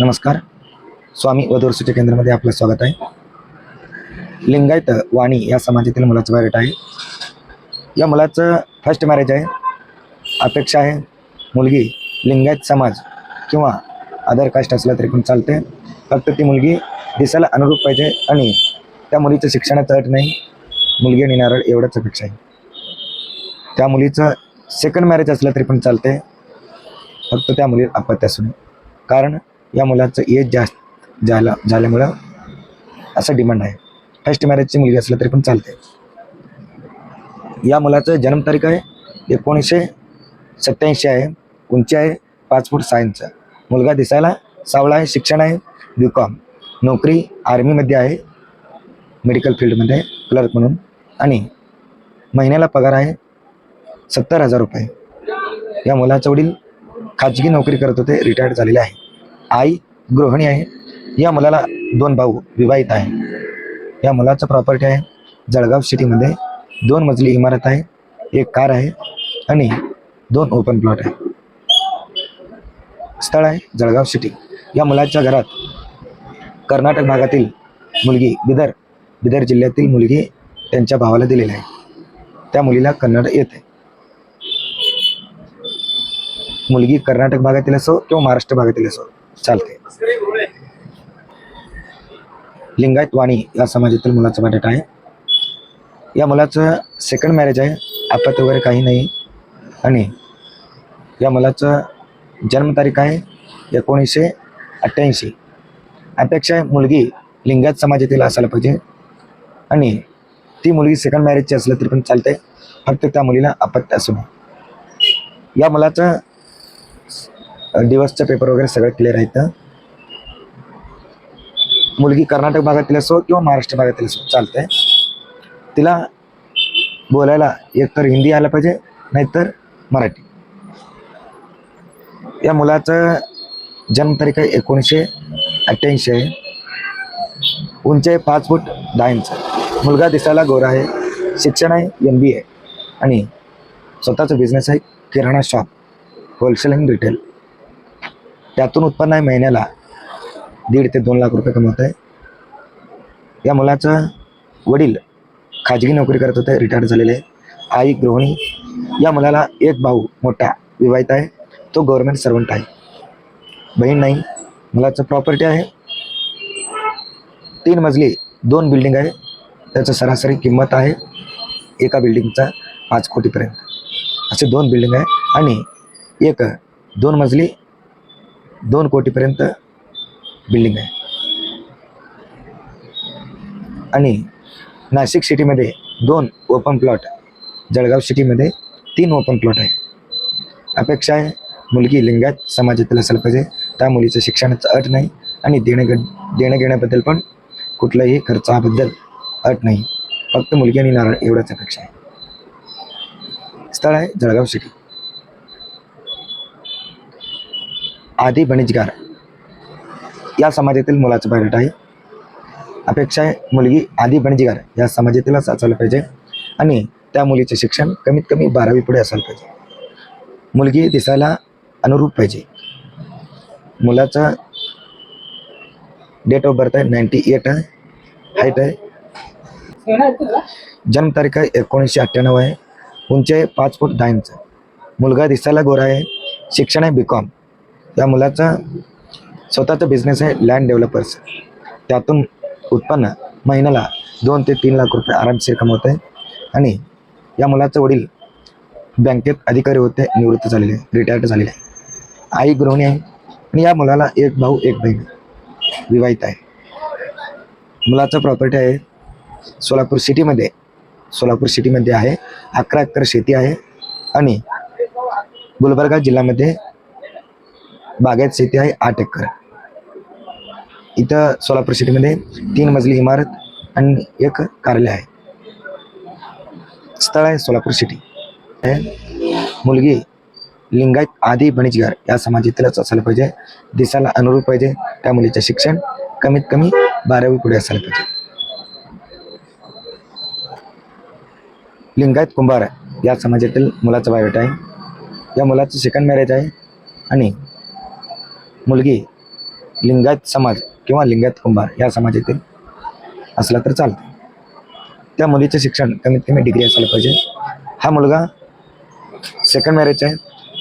नमस्कार. स्वामी वधूरसूच्या केंद्रामध्ये आपलं स्वागत आहे. लिंगायत वाणी या समाजातील मुलाचं मॅरेट आहे. या मुलाचं फर्स्ट मॅरेज आहे. अपेक्षा आहे मुलगी लिंगायत समाज किंवा अदर कास्ट असला तरी पण चालते. फक्त ती मुलगी दिसायला अनुरूप पाहिजे आणि त्या मुलीचं शिक्षणाचं अट नाही. मुलगी आणि नारळ एवढंच अपेक्षा आहे. त्या मुलीचं सेकंड मॅरेज असलं तरी पण चालते. फक्त त्या मुली अपत्य असू नये. कारण या मुलाचं एज जास्त झाला झाल्यामुळं असं डिमांड आहे. फर्स्ट मॅरेजची मुलगी असलं तरी पण चालते. या मुलाचं जन्मतारीख आहे एकोणीसशे सत्याऐंशी आहे. उंची आहे पाच फूट सायन्सचा मुलगा दिसायला सावळा आहे शिक्षण आहे बी कॉम नोकरी आर्मीमध्ये आहे मेडिकल फील्डमध्ये क्लर्क म्हणून. आणि महिन्याला पगार आहे सत्तर हजार रुपये. या मुलाचे वडील खाजगी नोकरी करत होते रिटायर्ड झालेले आहे. आई गृहिणी आहे. या मुलाला दोन भाऊ विवाहित आहे. या मुलाचं प्रॉपर्टी आहे जळगाव सिटीमध्ये दोन मजली इमारत आहे एक कार आहे आणि दोन ओपन प्लॉट आहे. स्थळ आहे जळगाव सिटी या मुलाच्या घरात कर्नाटक भागातील मुलगी बिदर बिदर जिल्ह्यातील मुलगी त्यांच्या भावाला दिलेली आहे. त्या मुलीला कन्नड येते. मुलगी कर्नाटक भागातील असो किंवा महाराष्ट्र भागातील असो चालते लिंगायत वाणी या समाजातील मुलाचं बजेट आहे. या मुलाचं सेकंड मॅरेज आहे. आपत वगैरे काही नाही. आणि या मुलाचं जन्मतारीख आहे एकोणीसशे अठ्ठ्याऐंशी. अपेक्षा आहे मुलगी लिंगायत समाजातील असायला पाहिजे. आणि ती मुलगी सेकंड मॅरेजची असलं तरी पण चालते फक्त त्या मुलीला अपत्य असू नये. या मुलाचं डिवोर्सचं पेपर वगैरे सगळं क्लिअर आहेत मुलगी कर्नाटक भागातील असो किंवा महाराष्ट्र भागातील असो चालतंय. तिला बोलायला एकतर हिंदी आलं पाहिजे नाहीतर मराठी. या मुलाचं जन्मतारीख आहे एकोणीसशे अठ्ठ्याऐंशी आहे. उंची आहे पाच फूट दहा इंच. मुलगा दिसायला गोरा आहे. शिक्षण आहे एम बी ए आणि स्वतःचा बिझनेस आहे किराणा शॉप होलसेल अँड रिटेल त्यातून उत्पन्न आहे महिन्याला. दीड ते दोन लाख रुपये कमवत आहे. या मुलाचं वडील खाजगी नोकरी करत होते रिटायर्ड झालेले आई गृहिणी या मुलाला एक भाऊ मोठा विवाहित आहे. तो गव्हर्नमेंट सर्वंट आहे. बहीण नाही. मुलाचं प्रॉपर्टी आहे. तीन मजली दोन बिल्डिंग आहे. त्याचं सरासरी किंमत आहे एका बिल्डिंगचा पाच कोटीपर्यंत. असे दोन बिल्डिंग आहे आणि एक दोन मजली दोन कोटीपर्यंत बिल्डिंग आहे. आणि नाशिक सिटीमध्ये दोन ओपन प्लॉट जळगाव सिटीमध्ये तीन ओपन प्लॉट आहे. अपेक्षा आहे मुलगी लिंगायत समाजातील असायला पाहिजे. त्या मुलीचं शिक्षणाचं अट नाही आणि देणं ग देणं घेण्याबद्दल पण कुठल्याही खर्चाबद्दल अट नाही. फक्त मुलगी आणि नारळ एवढंच अपेक्षा आहे. स्थळ आहे जळगाव सिटी आदी बणिजगार. या समाजातील मुलाचं पायलट आहे. अपेक्षा आहे मुलगी आदी बणिजगार या समाजातीलच असायला पाहिजे आणि त्या मुलीचे शिक्षण कमीत कमी बारावी पुढे असायला पाहिजे. मुलगी दिसायला अनुरूप पाहिजे. मुलाचा डेट ऑफ बर्थ आहे नाईन्टी एट आहे हाईट आहे. जन्मतारीख आहे एकोणीसशे अठ्ठ्याण्णव आहे. उंची आहे पाच फूट दहा इंच. मुलगा दिसायला गोरा आहे शिक्षण आहे बी कॉम या मुलाचा स्वतःचा बिझनेस आहे लँड डेव्हलपर्स त्यातून उत्पन्न महिन्याला दोन ते तीन लाख रुपये आरामशीर कमवत आहे आणि या मुलाचं वडील बँकेत अधिकारी होते निवृत्त झालेले रिटायर्ड झालेले. आहे आई गृहिणी आहे. आणि या मुलाला एक भाऊ एक बहीण विवाहित आहे. मुलाचं प्रॉपर्टी आहे सोलापूर सिटीमध्ये सोलापूर सिटीमध्ये आहे. अकरा एकर शेती आहे. आणि गुलबर्गा जिल्ह्यामध्ये बागायत शेती आहे आठ एकर. इथं सोलापूर सिटीमध्ये तीन मजली इमारत आणि एक कार्यालय आहे. स्थळ आहे सोलापूर सिटी. मुलगी लिंगायत आदी बणिजगार या समाजातीलच असायला पाहिजे. दिसायला अनुरूप पाहिजे. त्या मुलीचं शिक्षण कमीत कमी बारावी पुढे असायला पाहिजे. लिंगायत कुंभार या समाजातील मुलाचं बायोट आहे. या मुलाचं सेकंड मॅरेज आहे आणि मुलगी लिंगायत समाज किंवा लिंगायत कुंभार या समाजातील असला तर चालतं. त्या मुलीचं शिक्षण कमीत कमी डिग्री असायला पाहिजे. हा मुलगा सेकंड मॅरेज आहे.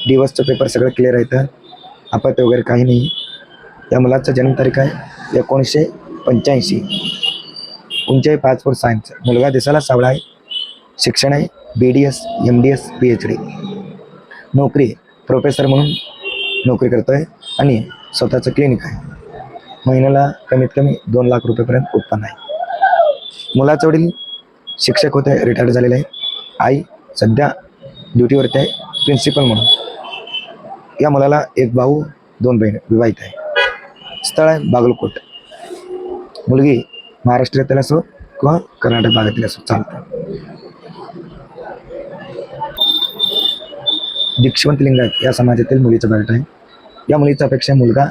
डिवोर्सचं पेपर सगळं क्लिअर आहे तर अपत्य वगैरे काही नाही. या मुलाचा जन्मतारीख आहे एकोणीसशे पंच्याऐंशी. उंचाई पाच फूट सायन्स मुलगा दिसायला सावळा आहे. शिक्षण आहे. B D S M D S P H D नोकरी प्रोफेसर म्हणून नोकरी करतो आहे आणि स्वतःचं क्लिनिक आहे. महिन्याला कमीत कमी दोन लाख रुपयेपर्यंत उत्पन्न आहे. मुलाचे वडील शिक्षक होते रिटायर्ड झालेले आहे आई सध्या ड्युटीवरती आहे प्रिन्सिपल म्हणून. या मुलाला एक भाऊ दोन बहीण विवाहित आहे. स्थळ आहे बागलकोट. मुलगी महाराष्ट्रातील असो किंवा कर्नाटक भागातील असो चालतं. दीक्षवंत लिंगायत या समाजातील मुलीचं बॅट आहे. या मुलीचा अपेक्षा मुलगा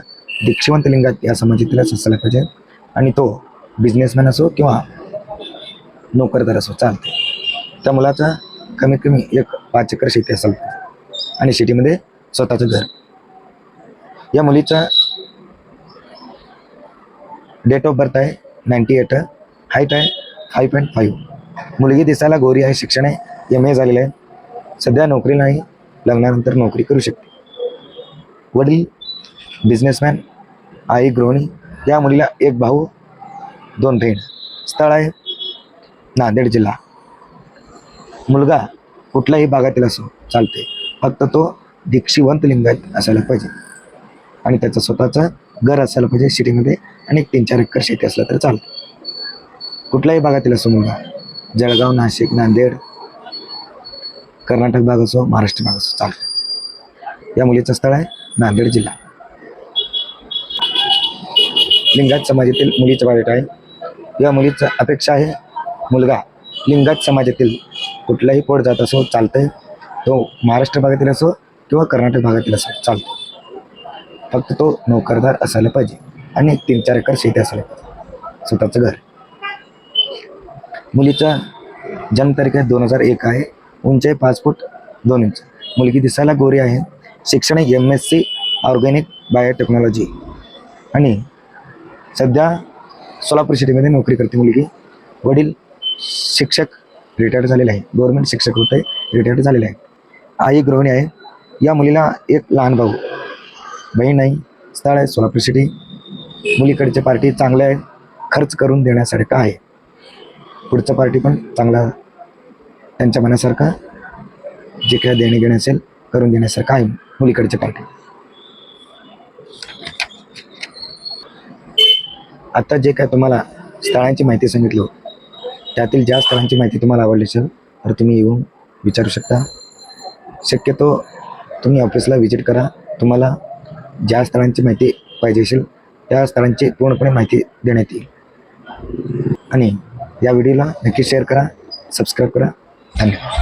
दीक्षिवंत लिंगात या समाजातीलच असायला पाहिजे. आणि तो बिझनेसमॅन असो किंवा नोकरदार असो चालते त्या मुलाचा कमीत कमी एक पाच एकर शेती असेल आणि शेतीमध्ये स्वतःचं घर. या मुलीचा डेट ऑफ बर्थ आहे नाईन्टी एट हाईट आहे फाईव्ह पॉईंट फाईव्ह मुलगी दिसायला गोरी आहे शिक्षण आहे एम ए झालेलं आहे. सध्या नोकरी नाही लग्नानंतर नोकरी करू शकते. वडील बिझनेसमॅन आई गृहिणी या मुलीला एक भाऊ दोन बहीण. स्थळ आहे नांदेड जिल्हा. मुलगा कुठल्याही भागातील असो चालते फक्त तो दीक्षिवंत लिंगायत असायला पाहिजे. आणि त्याचं स्वतःचं घर असायला पाहिजे सिटीमध्ये आणि तीन चार एकर शेती असलं तर चालतं. कुठल्याही भागातील असो मुलगा जळगाव नाशिक नांदेड कर्नाटक भाग असो महाराष्ट्र भाग असो चालतो या मुलीचं स्थळ आहे नांदेड जिल्हा. लिंगायत समाजातील मुलीचं बायोडेट आहे. या मुलीचं अपेक्षा आहे मुलगा लिंगायत समाजातील कुठलाही पोट जात असो चालतंय. तो महाराष्ट्र भागातील असो किंवा कर्नाटक भागातील असो चालतो फक्त तो नोकरदार असायला पाहिजे आणि तीन चार एकर शेती असायला पाहिजे. स्वतःचं घर. मुलीचा जन्मतारीख आहे दोन हजार एक आहे. उंचाई पाच फूट दोन इंच. मुलगी दिसायला गोरी आहे. शिक्षण M S C organic biotechnology आणि सध्या सोलापूर सिटीमध्ये नोकरी करते मुलगी. वडील शिक्षक रिटायर्ड झालेले आहे गव्हर्नमेंट शिक्षक होते रिटायर्ड झालेले आहे आई गृहिणी आहे. या मुलीला एक लहान भाऊ. बहीण नाही स्थळ आहे सोलापूर सिटी. मुलीकडचे पार्टी चांगले आहे खर्च करून देण्यासारखं आहे. पुढचं पार्टी पण चांगला त्यांच्या मनासारखा. जे काय देणे घेणे असेल करून देण्यासारखं आहे. मुलीकडचे पार्टी आता जे काय तुम्हाला स्थळांची माहिती सांगितली हो, त्यातील ज्या स्थळांची माहिती तुम्हाला आवडली असेल तर तुम्ही येऊन विचारू शकता. शक्यतो तुम्ही ऑफिसला व्हिजिट करा. तुम्हाला ज्या स्थळांची माहिती पाहिजे असेल त्या स्थळांची पूर्णपणे माहिती देण्यात येईल. आणि या व्हिडिओला नक्की शेअर करा सबस्क्राईब करा. धन्यवाद.